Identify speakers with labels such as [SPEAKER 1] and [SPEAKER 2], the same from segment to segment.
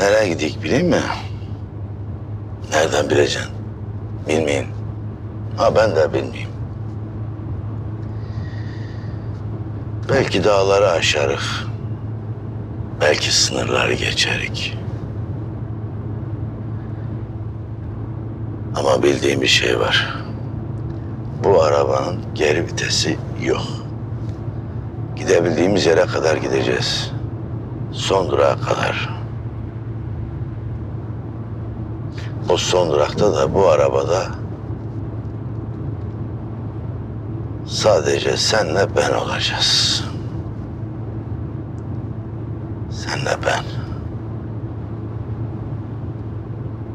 [SPEAKER 1] Nereye gidik bileyim mi? Nereden bileceksin? Bilmeyin. Ha ben de bilmeyeyim. Belki dağları aşarık. Belki sınırları geçerik. Ama bildiğim bir şey var. Bu arabanın geri vitesi yok. Gidebildiğimiz yere kadar gideceğiz. Son durağa kadar. O son durakta da bu arabada sadece senle ben olacağız. Senle ben.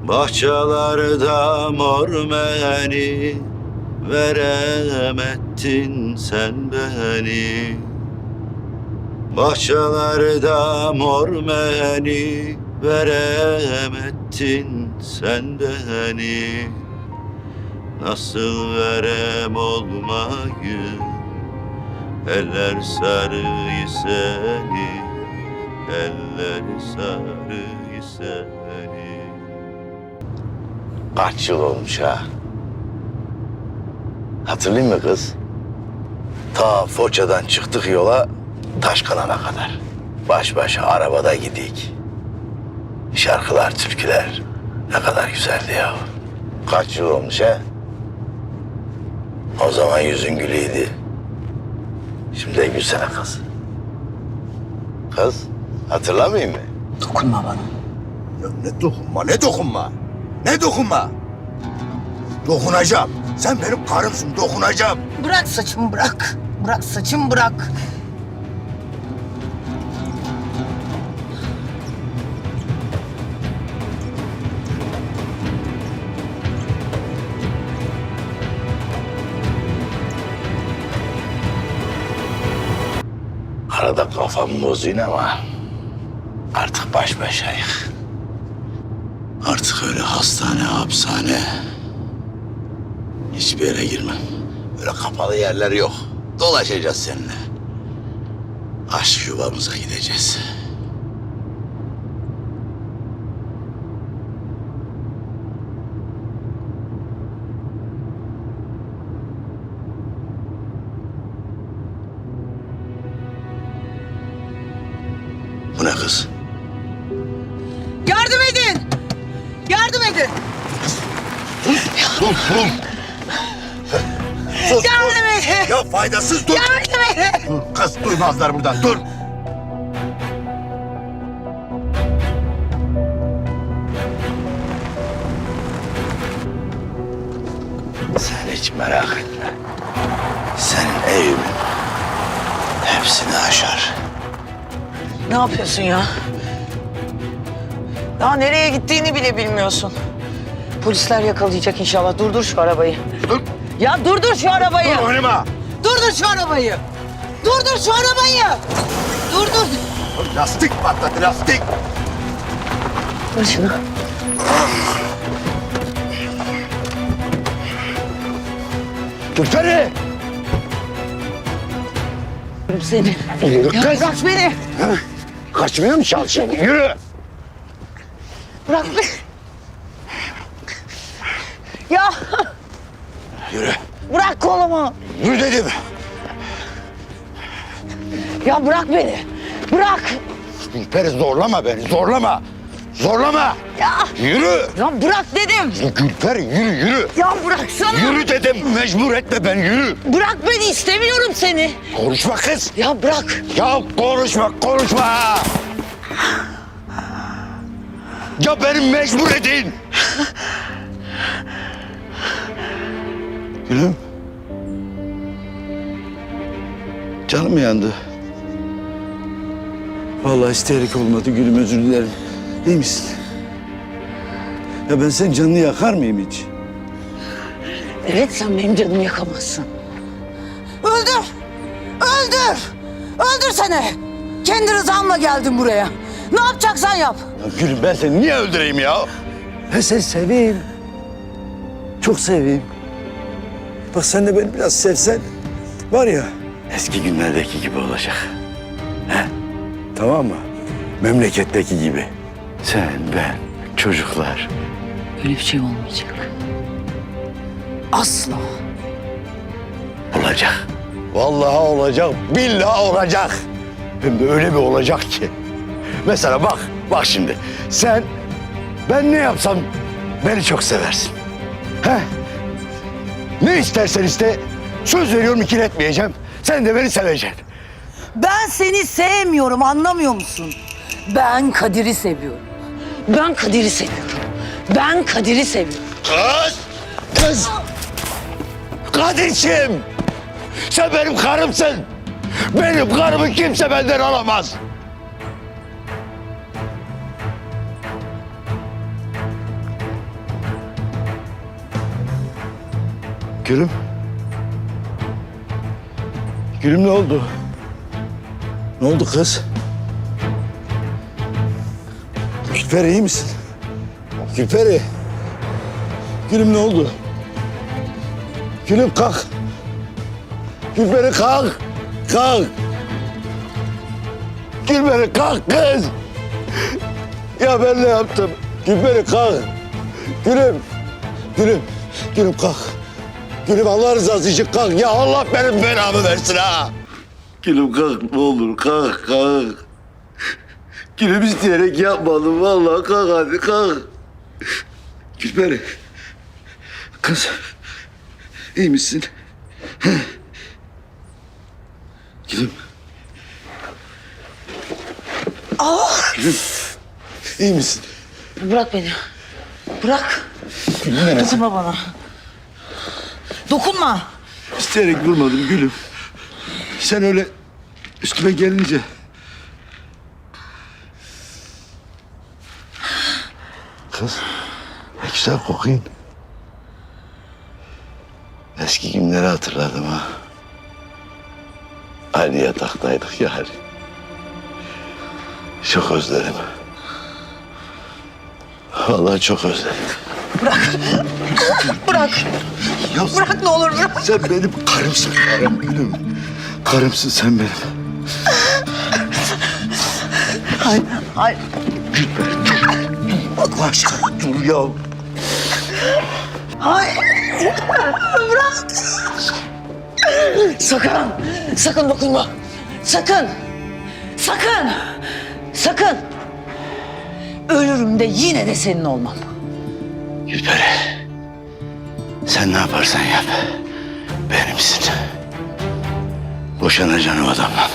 [SPEAKER 1] Bahçelerde mor meni Veremettin sen beni Bahçelerde mor meni Veremettin sen beni Nasıl verem olmayı Eller sarıyı seni Eller sarıyı seni Kaç yıl olmuş ha? Hatırlayayım mı kız? Ta Foça'dan çıktık yola Taşkanan'a kadar. Baş başa arabada gidik. Şarkılar, türküler ne kadar güzeldi ya. Kaç yıl olmuş ha? O zaman yüzün gülüydü. Şimdi de gülsene kız. Kız, hatırlamayayım mı?
[SPEAKER 2] Dokunma bana.
[SPEAKER 3] Ya ne dokunma, ne dokunma? Ne dokunma? Dokunacağım. Sen benim karımsın, dokunacağım.
[SPEAKER 2] Bırak saçımı bırak. Bırak saçımı bırak.
[SPEAKER 1] Arada kafam bozuyor ama artık baş başayız. Artık öyle hastane, hapishane hiçbir yere girmem. Öyle kapalı yerler yok. Dolaşacağız seninle. Aşk yuvamıza gideceğiz. Bu ne kız?
[SPEAKER 2] Yardım edin. Yardım edin.
[SPEAKER 3] Dur, dur. Sus,
[SPEAKER 2] Yardım
[SPEAKER 3] dur.
[SPEAKER 2] edin.
[SPEAKER 3] Ya faydasız dur.
[SPEAKER 2] Yardım edin.
[SPEAKER 3] Dur, kız duymazlar buradan, dur.
[SPEAKER 1] Sen hiç merak etme. Senin Eyüp'ün hepsini aşar.
[SPEAKER 2] Ne yapıyorsun ya? Daha nereye gittiğini bile bilmiyorsun. Polisler yakalayacak inşallah. Durdur şu arabayı.
[SPEAKER 3] Dur,
[SPEAKER 2] Ya durdur şu arabayı.
[SPEAKER 3] dur oynama.
[SPEAKER 2] Durdur şu arabayı. Durdur şu arabayı. Durdur.
[SPEAKER 3] Dur, Lastik patladı, lastik.
[SPEAKER 2] Ver şunu.
[SPEAKER 3] Gülperi.
[SPEAKER 2] Seni. Ya bırak beni.
[SPEAKER 3] Kaçmaya mı çalışıyorsun? Yürü.
[SPEAKER 2] Bırak beni. Ya
[SPEAKER 1] Yürü.
[SPEAKER 2] bırak kolumu.
[SPEAKER 3] Yürü dedim.
[SPEAKER 2] Ya bırak beni. Bırak.
[SPEAKER 3] Gülperi zorlama beni, zorlama. Zorlama.
[SPEAKER 2] Ya.
[SPEAKER 3] Yürü.
[SPEAKER 2] Ya bırak dedim.
[SPEAKER 3] Gülperi yürü, yürü.
[SPEAKER 2] Ya bıraksana.
[SPEAKER 3] Yürü dedim, mecbur etme beni, yürü.
[SPEAKER 2] Bırak beni istemiyorum seni.
[SPEAKER 3] Konuşma kız.
[SPEAKER 2] Ya bırak.
[SPEAKER 3] Ya konuşma, konuşma. Ya beni mecbur edin.
[SPEAKER 1] Gülüm. Canım yandı.
[SPEAKER 4] Vallahi isteyerek olmadı gülüm özür dilerim. İyi misin? Ya ben senin canını yakar mıyım hiç?
[SPEAKER 2] Evet sen benim canımı yakamazsın. Öldür. Öldür. Öldür seni. Kendi rızamla geldin buraya. Ne yapacaksan yap.
[SPEAKER 3] Ya gülüm ben seni niye öldüreyim ya?
[SPEAKER 4] Ben seni seveyim. Çok seveyim. Bak sen de beni biraz sevsen var ya
[SPEAKER 1] Eski günlerdeki gibi olacak.
[SPEAKER 4] tamam mı? Memleketteki gibi.
[SPEAKER 1] Sen, ben, çocuklar.
[SPEAKER 2] Öyle bir şey olmayacak. Asla.
[SPEAKER 1] Olacak. Vallahi olacak, billahi olacak. Hem de öyle bir olacak ki. Mesela bak, bak şimdi. Sen, ben ne yapsam beni çok seversin. He? Ne istersen iste, söz veriyorum ikiletmeyeceğim. Sen de beni seveceksin.
[SPEAKER 5] Ben seni sevmiyorum anlamıyor musun? Ben Kadir'i seviyorum.
[SPEAKER 2] Ben Kadir'i seviyorum. Ben Kadir'i seviyorum.
[SPEAKER 1] Kız! Kız! Kadir'cim! Sen benim karımsın. Benim karımı kimse benden alamaz. Gülüm. Gülüm ne oldu? Ne oldu kız? Gülperi iyi misin? Gülperi. Gülüm ne oldu? Gülüm kalk. Gülperi kalk. Kalk. Gülperi kalk kız. Ya ben ne yaptım? Gülperi kalk. Gülüm. Gülüm. Gülüm kalk. Gülüm Allah rızası için kalk. Ya Allah benim belamı versin ha. Gülüm kalk ne olur kalk kalk. Gülüm isteyerek yapmadım vallahi kalk hadi kalk. Gülperi. Kız. iyi misin? Gülüm. Gülüm. İyi misin?
[SPEAKER 2] Bırak beni. Bırak.
[SPEAKER 1] Gülüm neresi?
[SPEAKER 2] Dokunma bana. Dokunma.
[SPEAKER 1] İsteyerek vurmadım gülüm. Sen öyle üstüme gelince... Kız, ne güzel kokuyun. Eski günleri hatırladım ha. Aynı yataktaydık ya hani. Çok özledim. Vallahi çok özledim.
[SPEAKER 2] Bırak.
[SPEAKER 1] Ya
[SPEAKER 2] Bırak ne olur bırak.
[SPEAKER 1] sen benim karımsın karım gülüm. Karımsın sen benim.
[SPEAKER 2] Ay, ay.
[SPEAKER 1] Allah aşkına dur ya.
[SPEAKER 2] Ay. Bırak. Sakın. Sakın dokunma. Sakın. Sakın. Sakın. Ölürüm de yine de senin olmam.
[SPEAKER 1] Gülperi. Sen ne yaparsan yap. Benimsin. Boşanacaksın o adamdan.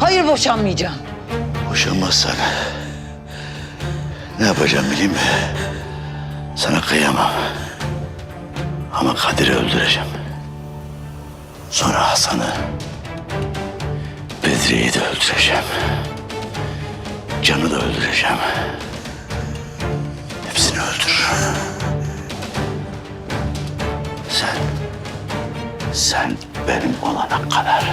[SPEAKER 2] Hayır boşanmayacağım.
[SPEAKER 1] Boşanmazsan ne yapacağım bileyim mi? Sana kıyamam. Ama Kadir'i öldüreceğim. Sonra Hasan'ı, Bedriye'yi de öldüreceğim. Can'ı da öldüreceğim. Hepsini öldürürüm. Sen, sen benim olana kadar.